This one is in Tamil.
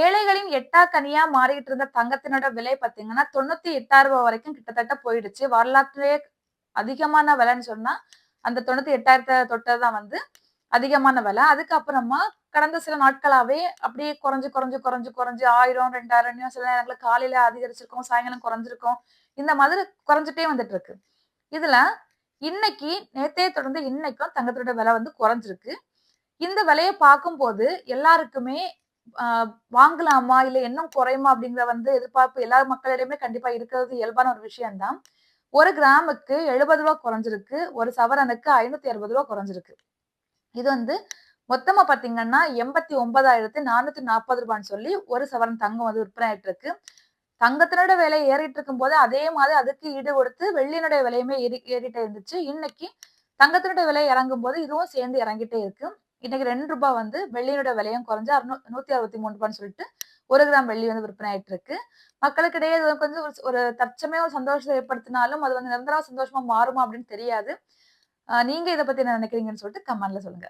ஏழைகளின் எட்டா கனியா மாறிட்டு இருந்த தங்கத்தினோட விலை பாத்தீங்கன்னா தொண்ணூத்தி எட்டாயிரம் ரூபாய் வரைக்கும் கிட்டத்தட்ட போயிடுச்சு. வரலாற்றுலேயே அதிகமான விலைன்னு சொன்னா அந்த தொண்ணூத்தி எட்டாயிரத்தை தொட்டதான் வந்து அதிகமான விலை. அதுக்கப்புறமா கடந்த சில நாட்களாவே அப்படியே குறைஞ்சு குறைஞ்சு குறைஞ்சு குறைஞ்சு ஆயிரம் ரெண்டாயிரம் சில நேரங்களில் காலையில அதிகரிச்சிருக்கோம் சாயங்காலம் குறைஞ்சிருக்கும். இந்த மாதிரி குறைஞ்சிட்டே வந்துட்டு இருக்கு இதுல இன்னைக்கு நேத்தே தொடர்ந்து இன்னைக்கும் தங்கத்தோட விலை வந்து குறைஞ்சிருக்கு. இந்த விலையை பார்க்கும்போது எல்லாருக்குமே வாங்கலாமா? இல்ல இன்னும் குறையுமா? அப்படிங்கிற வந்து எதிர்பார்ப்பு எல்லா மக்களிடையுமே கண்டிப்பா இருக்கிறது இயல்பான ஒரு விஷயம்தான். ஒரு கிராமுக்கு எழுபது ரூபா குறைஞ்சிருக்கு. ஒரு சவரனுக்கு ஐநூத்தி அறுபது ரூபா குறைஞ்சிருக்கு. இது வந்து மொத்தமா பாத்தீங்கன்னா எண்பத்தி ஒன்பதாயிரத்தி நானூத்தி நாற்பது ரூபான்னு சொல்லி ஒரு சவரன் தங்கம் வந்து விற்பனை ஆயிட்டு இருக்கு. தங்கத்தினோட விலை ஏறிட்டு இருக்கும் போது அதே மாதிரி அதுக்கு ஈடு கொடுத்து வெள்ளியினுடைய விலையுமே ஏறி ஏறிட்டே இருந்துச்சு. இன்னைக்கு தங்கத்தினுடைய விலை இறங்கும் போது இதுவும் சேர்ந்து இறங்கிட்டே இருக்கு. இன்னைக்கு ரெண்டு ரூபாய் வந்து வெள்ளியோட விலையும் குறைஞ்சு அறுநூ நூத்தி அறுபத்தி மூணு ரூபான்னு சொல்லிட்டு ஒரு கிராம் வெள்ளி வந்து விற்பனை ஆயிட்டு இருக்கு மக்களுக்கிடையே இது கொஞ்சம் ஒரு- ஒரு ஒரு சந்தோஷத்தை ஏற்படுத்தினாலும் அது வந்து நிரந்தர சந்தோஷமா மாறுமா அப்படின்னு தெரியாது. நீங்க இதை பத்தி என்ன நினைக்கிறீங்கன்னு சொல்லிட்டு கமெண்ட்ல சொல்லுங்க.